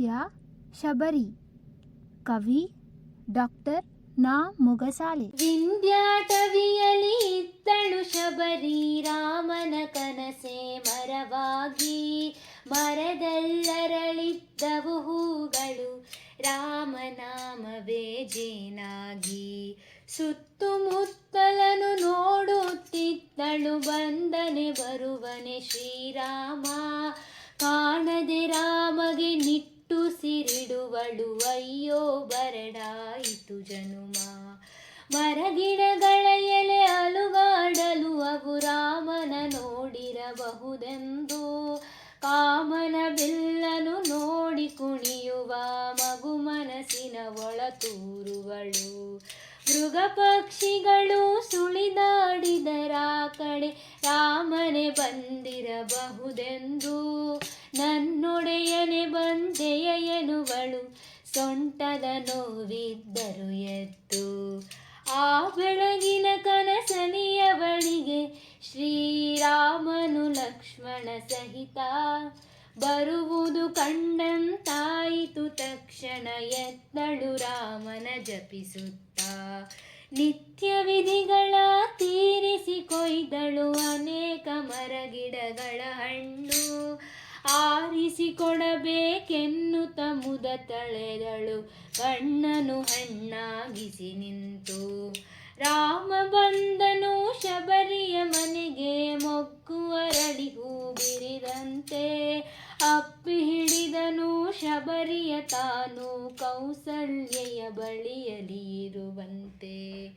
ನೃತ್ಯ ಶಬರಿ. ಕವಿ ಡಾಕ್ಟರ್ ನಾ. ಮೊಗಸಾಲೆ. ವಿಂಧ್ಯಾಟವಿಯಲಿ ಇದ್ದಳು ಶಬರಿ, ರಾಮನ ಕನಸೆ ಮರವಾಗಿ. ಮರದಲ್ಲರಳಿದ್ದವು ಹೂಗಳು, ರಾಮನಾಮವೇ ಜೇನಾಗಿ. ಸುತ್ತುಮುತ್ತಲನು ನೋಡುತ್ತಿದ್ದಳು ಬಂದನೆ ಬರುವನೆ ಶ್ರೀರಾಮ. ಕಾಣದೆ ರಾಮಗೆ ನಿಟ್ಟು ಸಿರಿಡುವಳು ಅಯ್ಯೋ ಬರಡಾಯಿತು ಜನುಮ. ಮರಗಿಡಗಳ ಎಲೆ ಅಲುಗಾಡಲು ಅವು ರಾಮನ ನೋಡಿರಬಹುದೆಂದು. ಕಾಮನ ಬಿಲ್ಲನು ನೋಡಿ ಕುಣಿಯುವ ಮಗು ಮನಸ್ಸಿನ ಒಳ ತೂರುವಳು ಮೃಗ ಪಕ್ಷಿಗಳು ಸುಳಿದಾಡಿದರ ಕಡೆ ರಾಮನೆ ಬಂದಿರಬಹುದೆಂದು. ಎನ್ನುವಳು. ಸೊಂಟದ ನೋವಿದ್ದರು ಎದ್ದು ಆ ಬೆಳಗಿನ ಕನಸಲಿಯವಳಿಗೆ ಶ್ರೀರಾಮನು ಲಕ್ಷ್ಮಣ ಸಹಿತ ಬರುವುದು ಕಂಡಂತಾಯಿತು. ತಕ್ಷಣ ಎತ್ತಳು ರಾಮನ ಜಪಿಸುತ್ತ ನಿತ್ಯ ಆರಿಸಿಕೊಡಬೇಕೆನ್ನುತ್ತ ಮುದ ತಳೆದಳು. ಕಣ್ಣನು ಹಣ್ಣಾಗಿಸಿ ನಿಂತು. ರಾಮ ಬಂದನು ಶಬರಿಯ ಮನೆಗೆ ಮೊಗ್ಗುವರಳಿ ಹೂ ಬಿರಿದಂತೆ ಅಪ್ಪಿ ಹಿಡಿದನು ಶಬರಿಯ ತಾನು ಕೌಸಲ್ಯೆಯ ಬಳಿಯಲಿ ಇರುವಂತೆ.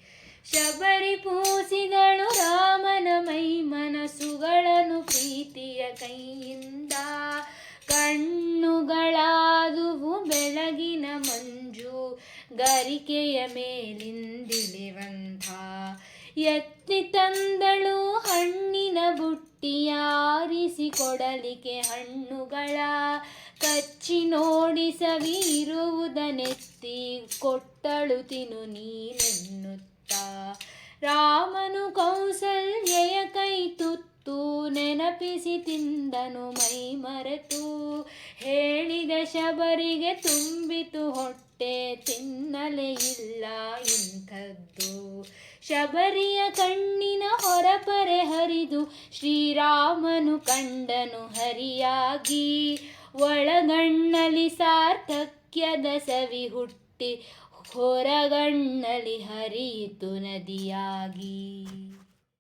ಶಬರಿ ಪೂಸಿದಳು ಗರಿಕೆಯ ಮೇಲಿಂದಿಳಿವಂಥ ಎತ್ತಿ ತಂದಳು ಹಣ್ಣಿನ ಬುಟ್ಟಿಯಾರಿಸಿ ಕೊಡಲಿಕೆ ಹಣ್ಣುಗಳ ಕಚ್ಚಿ ನೋಡಿ ಸವಿರುವುದನೆತ್ತಿ ಕೊಟ್ಟಳು ತಿನು ನೀನೆನ್ನುತ್ತ. ರಾಮನು ಕೌಸಲ್ಯೆಯ ಕೈ ತುತ್ತು ನೆನಪಿಸಿ ತಿಂದನು ಮೈ ಮರೆತು ಹೇಳಿದ ಶಬರಿಗೆ ತುಂಬಿತು ಹೊಟ್ಟೆ ತಿನ್ನಲೇ ಇಲ್ಲ ಇಂಥದ್ದು. ಶಬರಿಯ ಕಣ್ಣಿನ ಹೊರಪರೆ ಹರಿದು ಶ್ರೀರಾಮನು ಕಂಡನು ಹರಿಯಾಗಿ. ಒಳಗಣ್ಣಲಿ ಸಾರ್ಥಕ್ಯದ ಸವಿ ಹುಟ್ಟಿ ಹೊರಗಣ್ಣಲಿ ಹರಿಯಿತು ನದಿಯಾಗಿ.